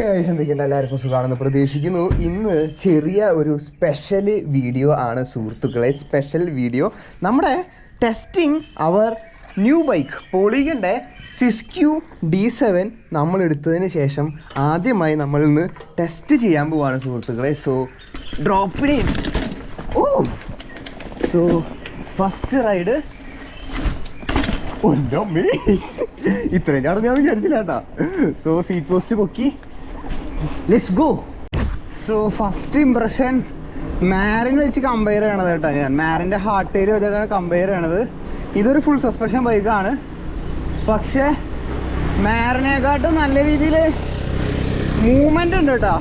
എന്തൊക്കെയുണ്ട്? എല്ലാവർക്കും സുഖമാണെന്ന് പ്രതീക്ഷിക്കുന്നു. ഇന്ന് ചെറിയ ഒരു സ്പെഷ്യൽ വീഡിയോ ആണ് സുഹൃത്തുക്കളെ. സ്പെഷ്യൽ വീഡിയോ നമ്മുടെ ടെസ്റ്റിംഗ് അവർ ന്യൂ ബൈക്ക് പോളിഗന്റെ സിസ്ക്യു ഡി സെവൻ നമ്മൾ എടുത്തതിന് ശേഷം ആദ്യമായി നമ്മൾ ഇന്ന് ടെസ്റ്റ് ചെയ്യാൻ പോവാണ് സുഹൃത്തുക്കളെ. സോ ഡ്രോപ്പിനെ ഓ! So first ride. ഇത്രയും ചാടും ഞാൻ വിചാരിച്ചില്ല കേട്ടാ. സോ സീറ്റ് പോസ്റ്റ് പൊക്കി. Let's go so first impression Marin വെച്ച് കമ്പയർ ചെയ്യണത് കേട്ടോ ഞാൻ. മാരിന്റെ ഹാർട്ട് ഏരിയ വെച്ചിട്ടാണ് കമ്പയർ ചെയ്യണത്. ഇതൊരു ഫുൾ സസ്പെൻഷൻ ബൈക്കാണ് പക്ഷേ മാരിനെക്കാട്ടും നല്ല രീതിയിൽ മൂവ്മെന്റ് ഉണ്ട് കേട്ടോ.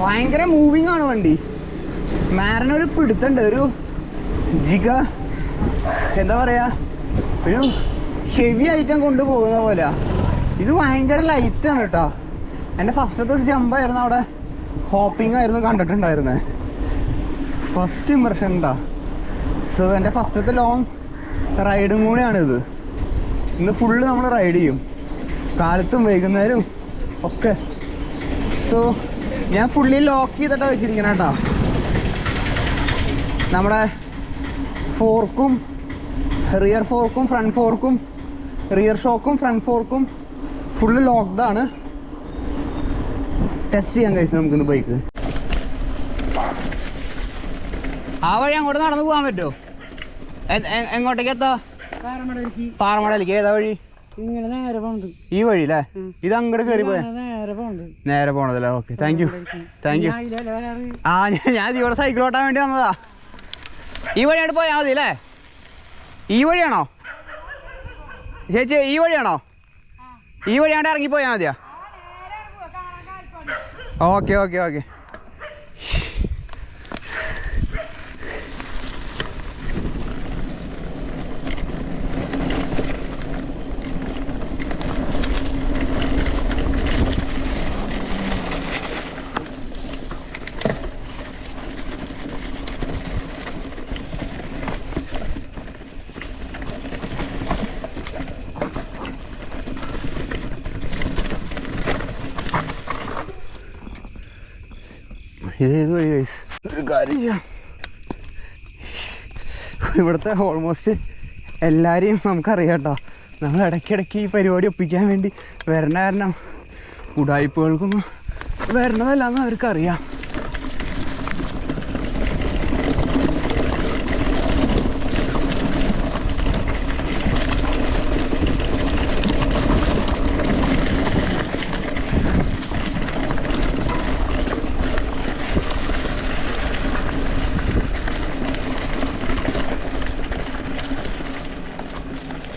ഭയങ്കര മൂവിങ് ആണ് വണ്ടി. മാരിനൊരു പിടുത്തുണ്ട് ഒരു ജിഗ എന്താ പറയുക ഒരു ഹെവി ഐറ്റം കൊണ്ടുപോകുന്ന പോലെ ഇത് ഭയങ്കര ലൈറ്റാണ് കേട്ടോ. എന്റെ ഫസ്റ്റത്തെ ജമ്പായിരുന്നു അവിടെ. ഹോപ്പിംഗ് ആയിരുന്നു കണ്ടിട്ടുണ്ടായിരുന്നത് ഫസ്റ്റ് ഇമ്പ്രഷൻ ഉണ്ടാ സോ എന്റെ ഫസ്റ്റത്തെ ലോങ് റൈഡും കൂടിയാണിത് ഇന്ന് ഫുള്ള് നമ്മൾ റൈഡ് ചെയ്യും. കാലത്തും വൈകുന്നേരവും ഒക്കെ. സോ ഞാൻ ഫുള്ളി ലോക്ക് ചെയ്തിട്ടാ വെച്ചിരിക്കണം കേട്ടോ നമ്മുടെ ഫോർക്കും റിയർ ഫോർക്കും ഫ്രണ്ട് ഫോർക്കും റിയർ ഷോക്കും ഫ്രണ്ട് ഫോർക്കും ഫുള്ള് ആണ്. ടെസ്റ്റ് ചെയ്യാൻ കഴിച്ചു നമുക്കിന്ന് ബൈക്ക് ആ വഴി അങ്ങോട്ട് നടന്നു പോകാൻ പറ്റുമോ? എങ്ങോട്ടേക്ക് എത്താ? പാറമടയിലേക്ക്. ഏതാ വഴി? ഇങ്ങനെ നേരെ പോണ്ട് ഈ വഴി അല്ലേ ഇത് അങ്ങോട്ട് കയറി പോയ? നേരെ പോണതല്ലേ? Okay. Thank you thank you ആ ഞാൻ- ഞാൻ ഇവിടെ സൈക്കിൾ ഓട്ടാൻ വേണ്ടി വന്നതാ. ഈ വഴിയായിട്ട് പോയാൽ മതി അല്ലേ? ഈ വഴിയാണോ? ചേച്ചി ഈ വഴിയാണോ? ഈ വഴിയാണ്ട് ഇറങ്ങി പോയാൽ മതിയാ? ഓക്കെ ഓക്കെ ഓക്കെ ഇത് വഴി guys? ഒരു കാര്യം ചെയ്യാം ഇവിടുത്തെ ഓൾമോസ്റ്റ് എല്ലാവരെയും നമുക്കറിയാം കേട്ടോ നമ്മൾ ഇടയ്ക്കിടയ്ക്ക് ഈ പരിപാടി ഒപ്പിക്കാൻ വേണ്ടി വരണ കാരണം ഉടായ്പകൾക്കൊന്നും വരണതല്ലാന്ന് അവർക്കറിയാം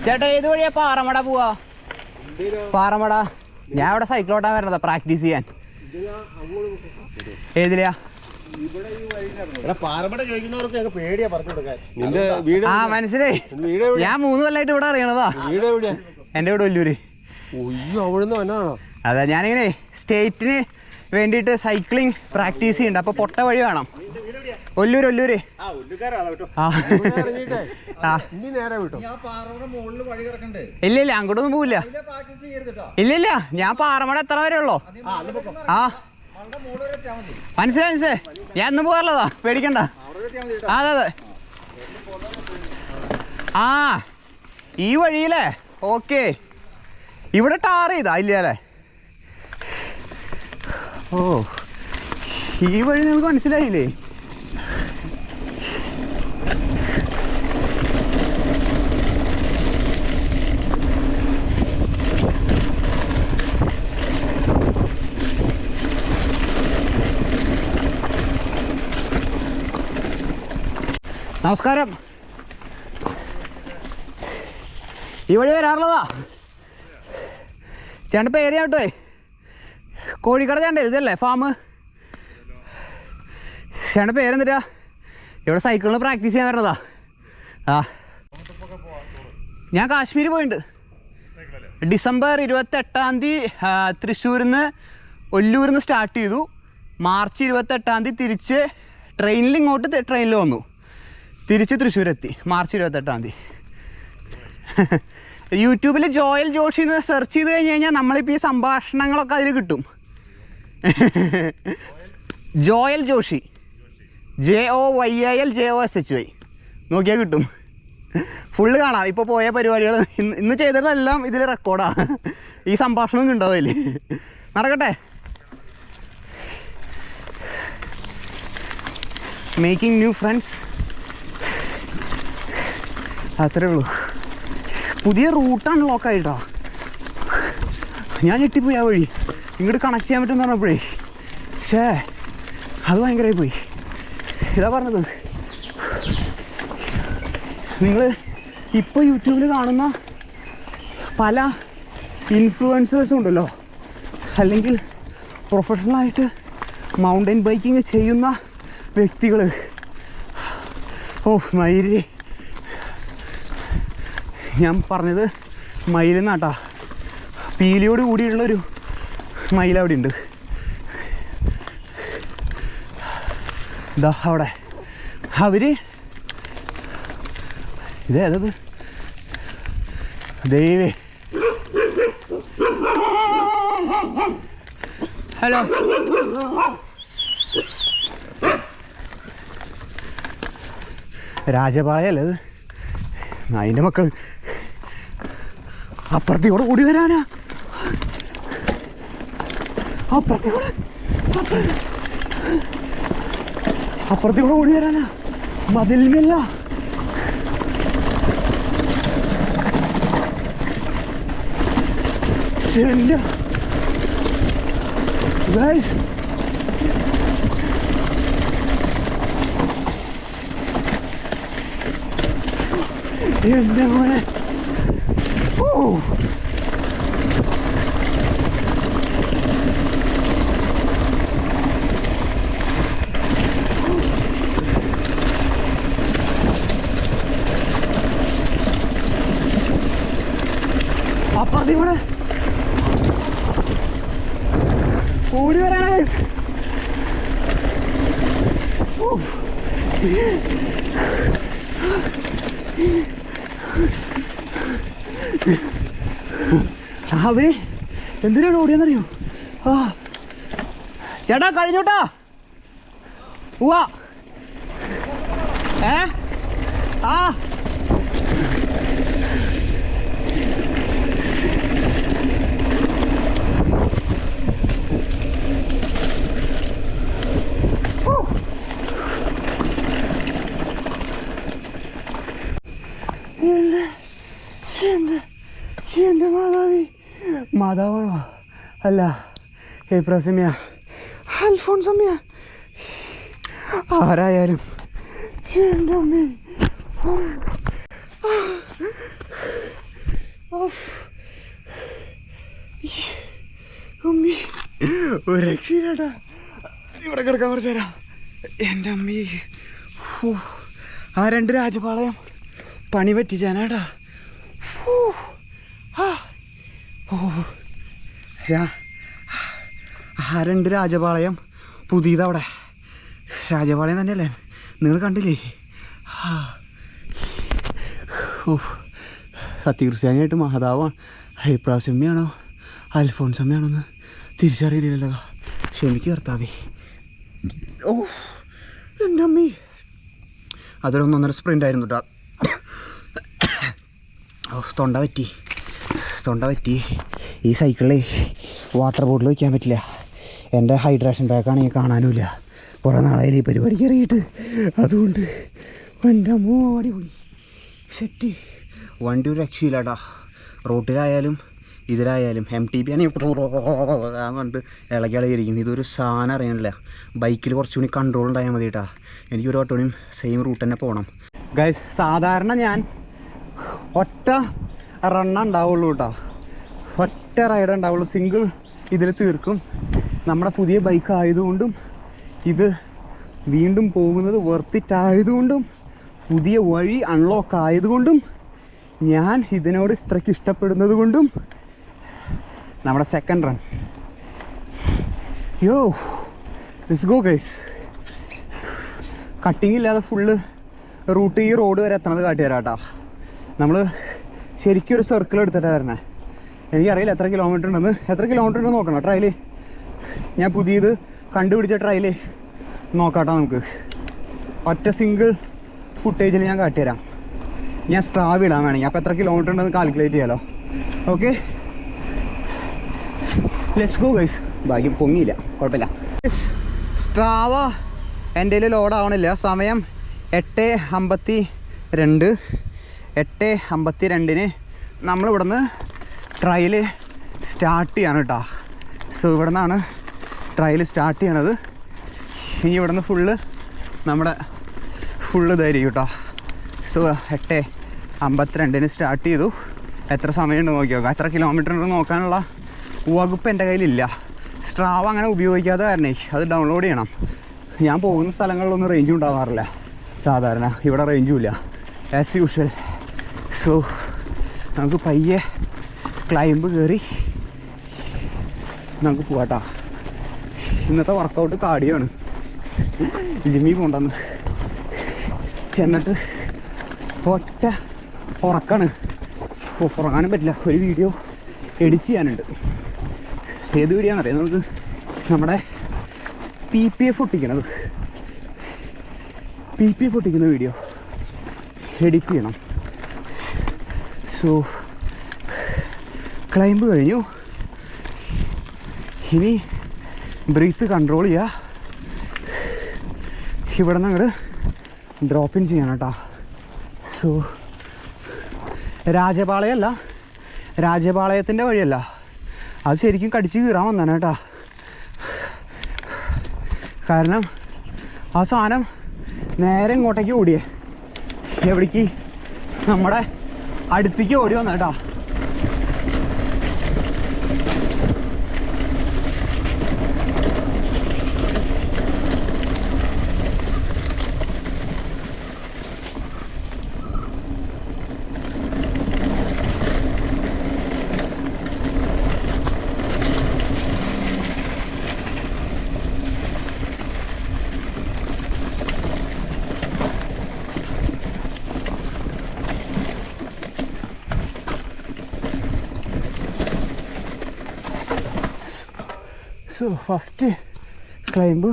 ചേട്ടാ ഏത് വഴിയാ പാറമട പോവാ? പാറമട. ഞാൻ ഇവിടെ സൈക്കിൾ ഓട്ടാൻ വരണതാ പ്രാക്ടീസ് ചെയ്യാൻ. ഏതിലെയാ ആ മനസ്സിലായി? ഞാൻ മൂന്ന് കൊല്ലായിട്ട് ഇവിടെ അറിയണതാ. എന്റെ വീട് വല്ലൂര്. അതാ ഞാനിങ്ങനെ സ്റ്റേറ്റിന് വേണ്ടിയിട്ട് സൈക്ലിംഗ് പ്രാക്ടീസ് ചെയ്യുന്നുണ്ട്. അപ്പോൾ പൊട്ട വഴി വേണം. ഒല്ലൂര് ഒല്ലൂര്. ഇല്ല ഇല്ല അങ്ങോട്ടൊന്നും പോവില്ല. ഇല്ല ഇല്ല ഞാൻ പാറമട എത്ര വരെ ഉള്ളോ? ആ മനസ്സിലായി മനസ്സിലായി. ഞാൻ എന്നും പോകാറുള്ളതാ. പേടിക്കണ്ട. ആ, അതെ അതെ. ആ ഈ വഴിയിലെ? ഓക്കെ. ഇവിടെ ടാർ ചെയ്താ ഇല്ല അല്ലേ? ഓ ഈ വഴി നിങ്ങൾക്ക് മനസ്സിലായില്ലേ? നമസ്കാരം. ഈ വഴി വരാറുള്ളതാ? ചേട്ടൻ പേര് കേട്ടോ കോഴിക്കട ചേട്ടൻ ഇതല്ലേ ഫാം ചേട്ടൻ പേരെന്തിട്ടാ ഇവിടെ സൈക്കിളിന് പ്രാക്ടീസ് ചെയ്യാൻ വരണതാ ആ. ഞാൻ കാശ്മീർ പോയിട്ടുണ്ട് ഡിസംബർ ഇരുപത്തെട്ടാം തീയതി തൃശ്ശൂരിൽ നിന്ന് ഒല്ലൂരിൽ നിന്ന് സ്റ്റാർട്ട് ചെയ്തു. മാർച്ച് ഇരുപത്തെട്ടാം തീയതി തിരിച്ച് ട്രെയിനിൽ ഇങ്ങോട്ട് ട്രെയിനിൽ വന്നു. തിരിച്ച് തൃശ്ശൂരെത്തി മാർച്ച് ഇരുപത്തെട്ടാം തീയതി. യൂട്യൂബിൽ ജോയൽ ജോഷി എന്ന് സെർച്ച് ചെയ്ത് കഴിഞ്ഞ് കഴിഞ്ഞാൽ നമ്മളിപ്പോൾ ഈ സംഭാഷണങ്ങളൊക്കെ അതിൽ കിട്ടും. Joyal Joshy. J O Y A L J O S H Y നോക്കിയാൽ കിട്ടും. ഫുള്ള് കാണാം. ഇപ്പോൾ പോയ പരിപാടികൾ ഇന്ന് ഇന്ന് ചെയ്തിട്ടെല്ലാം ഇതിൽ റെക്കോർഡാണ് ഈ സംഭാഷണം ഉണ്ടാവില്ലേ നടക്കട്ടെ. മേക്കിംഗ് ന്യൂ ഫ്രണ്ട്സ് അത്രേ ഉള്ളൂ. പുതിയ റൂട്ടാണ് ലോക്കായിട്ടോ ഞാൻ ഞെട്ടിപ്പോയി ആ വഴി. ഇങ്ങോട്ട് കണക്ട് ചെയ്യാൻ പറ്റുമെന്ന് പറഞ്ഞപ്പോഴേ. ഷേ അത് ഭയങ്കരമായി പോയി. ഇതാ പറഞ്ഞത്. നിങ്ങൾ ഇപ്പോൾ യൂട്യൂബിൽ കാണുന്ന പല ഇൻഫ്ലുവൻസേഴ്സും ഉണ്ടല്ലോ. അല്ലെങ്കിൽ പ്രൊഫഷണലായിട്ട് മൗണ്ടൻ ബൈക്കിങ് ചെയ്യുന്ന വ്യക്തികൾ ഓ മയിൽ. ഞാൻ പറഞ്ഞത് മയിലെന്നാട്ടാ. പീലിയോട് കൂടിയുള്ളൊരു മയിൽ അവിടെ. ഉണ്ട് ഇതാ അവിടെ അവർ ഇതേതത് ദൈവേ. ഹലോ. രാജപാളയല്ലേ ഇത് അതിന്റെ മക്കൾ അപ്പുറത്തേക്കൂടെ ഓടി വരാനാ. അപ്പുറത്തേക്കൂടെ അപ്പുറ- അപ്പുറത്തേക്കൂടെ ഓടി വരാനാ. മതിലിനല്ല ശരിയല്ല Guys. എന്റെ മോനെ ഓ അപ്പുറത്ത് ഇവിടെ ഓടി വരാനാ guys. ഓ. അവർ. എന്തിനാണ് ഓടിയെന്നറിയോ? ആ. ചേട്ടാ കഴിഞ്ഞോട്ടാ. ഉവാ ഏ? ആ എന്റെ എന്റെ എന്റെ മാതാവി മാതാവാണോ അല്ല ഏപ്രാസമ്യ അൽഫോൺസമ്യ ആരായാലും. എന്റെ അമ്മേ. ഒരു രക്ഷയില്ലാട്ടാ. ഇവിടെ കിടക്കാൻ കുറച്ച് തരാം എന്റെ അമ്മി. ആ രണ്ട് രാജപാളയം പണി പറ്റിച്ചാനാട്ടാ. ഓ ആ. രണ്ട് രാജപാളയം? പുതിയതവിടെ. രാജപാളയം തന്നെയല്ലേ? നിങ്ങൾ കണ്ടില്ലേ. ഓ സത്യക്രിസ്ത്യാനിയായിട്ട് മഹതാവാണ് ഹൈപ്രാസമ്യാണോ അൽഫോൺസമ്മയാണോ എന്ന് തിരിച്ചറിയില്ലല്ലോ ക്ഷമിക്ക് കർത്താവേ. ഓ എന്റെ അമ്മേ. അതൊരു സ്പ്രിന്റ് ആയിരുന്നു കേട്ടോ ഓ തൊണ്ട പറ്റി. തൊണ്ട പറ്റി. ഈ സൈക്കിളിൽ വാട്ടർ ബോട്ടിൽ വയ്ക്കാൻ പറ്റില്ല. എന്റെ ഹൈഡ്രേഷൻ പാക്കാണെങ്കിൽ കാണാനുമില്ല. കുറേ നാളായി ഈ പരിപാടി ഇറങ്ങിയിട്ട്. അതുകൊണ്ട് എന്റെ അമ്മ പോയി സെറ്റ് വണ്ടി ഒരു രക്ഷയില്ലാട്ടാ. റോട്ടിലായാലും ഇതിലായാലും എം ടി പി ആണെങ്കിൽ പറഞ്ഞിട്ട് ഇളകി ഇളകിയിരിക്കും. ഇതൊരു സാധനം അറിയണില്ല ബൈക്കിൽ കുറച്ചുകൂടി കൺട്രോൾ ഉണ്ടായാൽ മതി കേട്ടാ എനിക്കൊരു ഓട്ടോണിയും സെയിം റൂട്ട് തന്നെ പോകണം ഗൈസ് സാധാരണ ഞാൻ ഒറ്റ റണ്ണ ഉണ്ടാവുള്ളൂ കേട്ടോ ഒറ്റ റൈഡ് ഉണ്ടാവുള്ളൂ. സിംഗിൾ ഇതിൽ തീർക്കും. നമ്മുടെ പുതിയ ബൈക്ക് ആയതുകൊണ്ടും ഇത് വീണ്ടും പോകുന്നത് വർത്തിറ്റ് ആയതുകൊണ്ടും പുതിയ വഴി അൺലോക്ക് ആയതുകൊണ്ടും ഞാൻ ഇതിനോട് ഇത്രയ്ക്ക് ഇഷ്ടപ്പെടുന്നത് കൊണ്ടും നമ്മുടെ second run yo let's go guys cutting ഇല്ലാതെ ഫുള്ള് റൂട്ട് ഈ റോഡ് വരെ എത്തണത് കാട്ടിത്തരാം കേട്ടോ. നമ്മൾ ശരിക്കും ഒരു സർക്കിൾ എടുത്തിട്ടാണ് വരണേ. എനിക്കറിയില്ല എത്ര കിലോമീറ്റർ ഉണ്ടെന്ന്. എത്ര കിലോമീറ്റർ ഉണ്ടെന്ന് നോക്കണം ട്രയൽ ഞാൻ പുതിയത് കണ്ടുപിടിച്ച ട്രയൽ നോക്കാട്ടോ നമുക്ക്. ഒറ്റ സിംഗിൾ ഫുട്ടേജിൽ ഞാൻ കാട്ടിത്തരാം. ഞാൻ സ്ട്രാവ് ഇടാൻ വേണമെങ്കിൽ. അപ്പോൾ എത്ര കിലോമീറ്റർ ഉണ്ടെന്ന് കാൽക്കുലേറ്റ് ചെയ്യാലോ. ഓക്കെ ലെറ്റ്സ് ഗോ ഗൈസ് ബാക്കി പൊങ്ങിയില്ല. കുഴപ്പമില്ല. സ്ട്രാവ എന്റെ കയ്യിൽ ലോഡ് ആവണില്ല. സമയം എട്ട് അമ്പത്തി രണ്ട് എട്ട് അമ്പത്തി രണ്ടിന് നമ്മളിവിടുന്ന് ട്രയൽ സ്റ്റാർട്ട് ചെയ്യാണ് കേട്ടോ സോ ഇവിടെ നിന്നാണ് ട്രയൽ സ്റ്റാർട്ട് ചെയ്യണത്. ഇനി ഇവിടെ നിന്ന് ഫുള്ള് നമ്മുടെ ഫുള്ള് ഇതായിരിക്കും കേട്ടോ സോ എട്ട് അമ്പത്തിരണ്ടിന് സ്റ്റാർട്ട് ചെയ്തു. എത്ര സമയമുണ്ട് നോക്കി നോക്കാം എത്ര കിലോമീറ്റർ ഉണ്ട് നോക്കാനുള്ള വകുപ്പ് എന്റെ കയ്യിലില്ല. സ്ട്രാവ് അങ്ങനെ ഉപയോഗിക്കാതെ കാരണേ അത് ഡൗൺലോഡ് ചെയ്യണം. ഞാൻ പോകുന്ന സ്ഥലങ്ങളിലൊന്നും റേഞ്ചും ഉണ്ടാവാറില്ല. സാധാരണ. ഇവിടെ റേഞ്ചും ഇല്ല. ആസ് യൂഷ്വൽ സോ നമുക്ക് പയ്യെ ക്ലൈംബ് കയറി നമുക്ക് പോവാട്ടാ. ഇന്നത്തെ വർക്കൗട്ട് കാടിയാണ്. ജിമ്മി പോണ്ടെന്ന്. ചെന്നിട്ട് ഒറ്റ ഉറക്കാണ്. ഉറങ്ങാനും പറ്റില്ല. ഒരു വീഡിയോ എഡിറ്റ് ചെയ്യാനുണ്ട്. ഏത് വീഡിയോ ആണെന്നറിയാം നമുക്ക്? നമ്മുടെ പി പി എഫ് ഒട്ടിക്കണത് പി പി എഫ് ഒട്ടിക്കുന്ന വീഡിയോ എഡിറ്റ് ചെയ്യണം. സോ ക്ലൈംബ് കഴിഞ്ഞു. ഇനി ബ്രീത്ത് കൺട്രോൾ ചെയ്യുക ഇവിടെ നിന്ന് അങ്ങോട്ട് ഡ്രോപ്പ് ഇൻ ചെയ്യണം കേട്ടോ. സോ രാജപാളയല്ല. രാജപാളയത്തിന്റെ വഴിയല്ല. അത് ശരിക്കും കടിച്ച് കീറാൻ വന്നാണ് കേട്ടോ. കാരണം ആ സാധനം നേരെ ഇങ്ങോട്ടേക്ക് ഓടിയേ. എവിടേക്ക്? നമ്മുടെ അടുത്തേക്ക് ഓടി വന്ന സോ ഫസ്റ്റ് ക്ലൈംബ്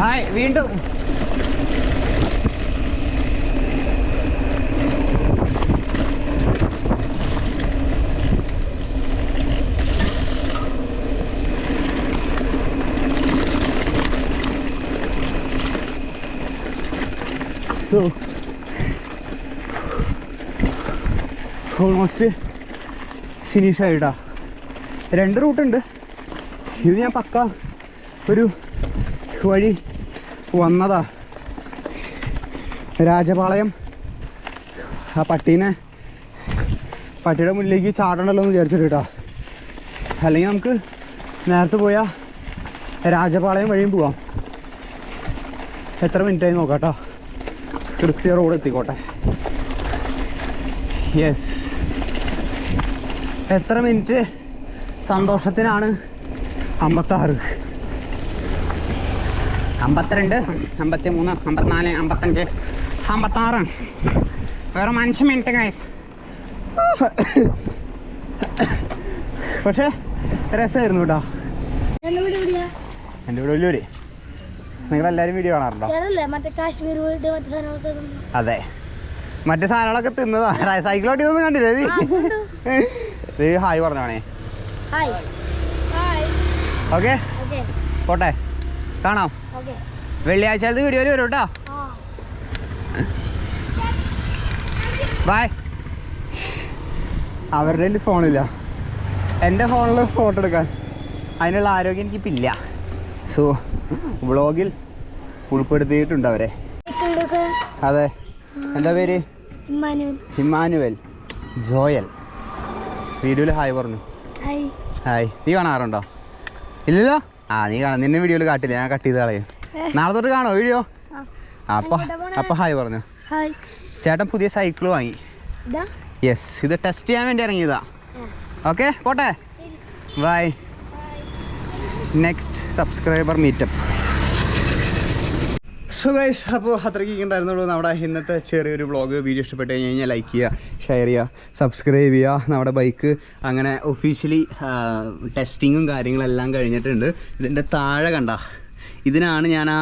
ഹായ് വീണ്ടും സോ ഓൾമോസ്റ്റ് ഫിനിഷ് ആയിട്ടാ രണ്ട് റൂട്ടുണ്ട് ഇത് ഞാൻ പക്ക ഒരു വഴി വന്നതാ. രാജപാളയം ആ പട്ടീനെ പട്ടിയുടെ മുന്നിലേക്ക് ചാടണ്ടല്ലോ എന്ന് വിചാരിച്ചിട്ട്. കേട്ടോ അല്ലെങ്കിൽ നമുക്ക് നേരത്തെ പോയാൽ രാജപാളയം വഴിയും പോവാം. എത്ര മിനിറ്റായി നോക്കാം കേട്ടോ കൃത്യ റോഡ് എത്തിക്കോട്ടെ. യെസ് എത്ര മിനിറ്റ് സന്തോഷത്തിനാണ്? അമ്പത്താറ്. അമ്പത്തിരണ്ട് അമ്പത്തി മൂന്ന് അമ്പത്തിനാല് അമ്പത്തഞ്ച് അമ്പത്താറ്. വെറും അഞ്ച് മിനിറ്റ് ഗൈസ് പക്ഷേ രസമായിരുന്നു കേട്ടോ എന്റെ വീട് വലിയൊരു നിങ്ങളെല്ലാവരും വീഡിയോ കാണാറുണ്ടോ. അതെ. മറ്റു സാധനങ്ങളൊക്കെ തിന്നതാ. സൈക്കിളോട്ടി ഒന്നും കണ്ടില്ലേ നീ ഹായ് പറഞ്ഞോണേ ഓക്കെ? പോട്ടെ. കാണാം. വെള്ളിയാഴ്ച വീഡിയോയിൽ വരും കേട്ടോ ബായ് ബൈ അവരുടെ കയ്യിൽ ഫോണില്ല എന്റെ ഫോണിൽ ഫോട്ടോ എടുക്കാൻ. അതിനുള്ള ആരോഗ്യം എനിക്കിപ്പോൾ ഇല്ല സോ വ്ളോഗിൽ ഉൾപ്പെടുത്തിയിട്ടുണ്ട് അവരെ. അതെ. എന്താ പേര്? ഹിമാനുവൽ. ജോയൽ. വീഡിയോയിൽ ഹായ് പറഞ്ഞു. ഹായ്. നീ കാണാറുണ്ടോ? ഇല്ലല്ലോ? ആ നീ കാണാം. നിന്നെ വീഡിയോയിൽ കാട്ടില്ല. ഞാൻ കട്ട് ചെയ്ത് കളയും. നാളെ തൊട്ട് കാണോ? വീഡിയോ. അപ്പൊ അപ്പൊ ഹായ് പറഞ്ഞു. ചേട്ടൻ പുതിയ സൈക്കിൾ വാങ്ങി. യെസ് ഇത് ടെസ്റ്റ് ചെയ്യാൻ വേണ്ടി ഇറങ്ങിയതാ. ഓക്കെ പോട്ടെ? Bye next subscriber meetup so guys അപ്പോൾ അത്രയ്ക്ക് ഉണ്ടായിരുന്നുള്ളൂ നമ്മുടെ ഇന്നത്തെ ചെറിയൊരു വ്ളോഗ് വീഡിയോ ഇഷ്ടപ്പെട്ട് കഴിഞ്ഞ് കഴിഞ്ഞാൽ ലൈക്ക് ചെയ്യുക ഷെയർ ചെയ്യുക സബ്സ്ക്രൈബ് ചെയ്യുക. നമ്മുടെ ബൈക്ക് അങ്ങനെ ഒഫീഷ്യലി ടെസ്റ്റിങ്ങും കാര്യങ്ങളെല്ലാം കഴിഞ്ഞിട്ടുണ്ട്. ഇതിന്റെ താഴെ കണ്ട ഇതിനാണ് ഞാൻ ആ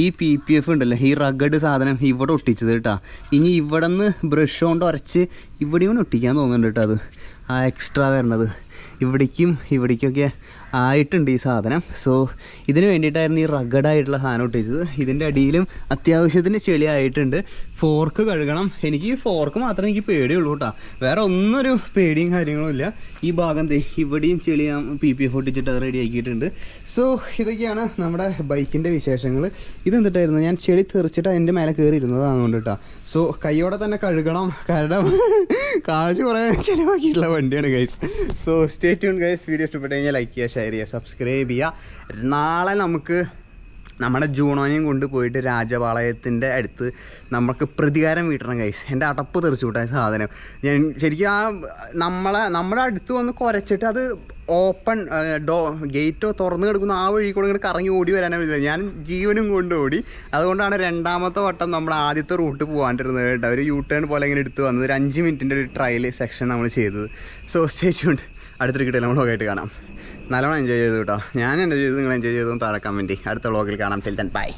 ഈ പി പി എഫ് ഉണ്ടല്ലോ ഈ റഗഡ് സാധനം ഇവിടെ ഒട്ടിച്ചത് കേട്ടോ. ഇനി ഇവിടെ നിന്ന് ബ്രഷ് കൊണ്ട് ഉരച്ച് ഇവിടെയും ഒട്ടിക്കാൻ തോന്നുന്നുണ്ട് കേട്ടോ അത്. ആ എക്സ്ട്രാ വരണത്. ഇവിടേക്കും ഇവിടേക്കൊക്കെ ആയിട്ടുണ്ട് ഈ സാധനം. സോ ഇതിന് വേണ്ടിയിട്ടായിരുന്നു ഈ റഗഡായിട്ടുള്ള സാധനം ഒട്ടിച്ചത്. ഇതിന്റെ അടിയിലും അത്യാവശ്യത്തിന് ചെളി ആയിട്ടുണ്ട് ഫോർക്ക് കഴുകണം. എനിക്ക് ഈ ഫോർക്ക് മാത്രമേ എനിക്ക് പേടിയുള്ളൂ കേട്ടോ. വേറെ ഒന്നൊരു പേടിയും കാര്യങ്ങളും ഇല്ല. ഈ ഭാഗം ഇവിടെയും ചെളി ഞാൻ പി പി എഫ് ഒട്ടിച്ചിട്ട് അത് റെഡി ആക്കിയിട്ടുണ്ട്. സോ ഇതൊക്കെയാണ് നമ്മുടെ ബൈക്കിന്റെ വിശേഷങ്ങൾ ഇതെന്തിട്ടായിരുന്നു? ഞാൻ ചെളി തെറിച്ചിട്ട് അതിന്റെ മേലെ കയറി ഇരുന്നതാണ് കൊണ്ട് കേട്ടോ. സോ കൈയോടെ തന്നെ കഴുകണം. കാരണം കാശ് കുറേ ചിലവാക്കിയിട്ടുള്ള വണ്ടിയാണ് guys so stay tuned guys video ഇഷ്ടപ്പെട്ടു കഴിഞ്ഞാൽ ലൈക്ക് ചെയ്യുക ഷെയർ ചെയ്യുക സബ്സ്ക്രൈബ് ചെയ്യുക നാളെ നമുക്ക് നമ്മുടെ ജൂണോനെയും കൊണ്ട് പോയിട്ട് രാജപാളയത്തിന്റെ അടുത്ത് നമുക്ക് പ്രതികാരം വീട്ടണം കൈസ് എന്റെ അടപ്പ് തെറിച്ചു വിട്ടാൻ സാധനം. ഞാൻ ശരിക്കും ആ നമ്മളെ നമ്മുടെ അടുത്ത് വന്ന് കുരച്ചിട്ട് അത് ഓപ്പൺ ഡോ ഗേറ്റോ തുറന്നു കിടക്കുന്ന ആ വഴി കൂടെ ഇങ്ങനെ കറങ്ങി ഓടി വരാനാണ് വിളിച്ചത് ഞാൻ ജീവനും കൊണ്ട് ഓടി. അതുകൊണ്ടാണ് രണ്ടാമത്തെ വട്ടം നമ്മൾ ആദ്യത്തെ റൂട്ട് പോകാണ്ടിരുന്നത് കേട്ടോ. ഒരു യൂ ടേൺ പോലെ ഇങ്ങനെ എടുത്ത് വന്നത്. ഒരു അഞ്ച് മിനിറ്റിന്റെ ഒരു ട്രയൽ സെക്ഷൻ നമ്മൾ ചെയ്തത്. സോ സ്റ്റേറ്റ് അടുത്തൊരു കിട്ടിയാൽ നമ്മൾ ആയിട്ട് കാണാം. നല്ലോണം എൻജോയ് ചെയ്തു കേട്ടോ. ഞാൻ എന്റെ ജീവിതം നിങ്ങൾ എൻജോയ് ചെയ്തു. താഴെ കമന്റ് അടുത്ത വ്ളോഗിൽ കാണാം. Till then bye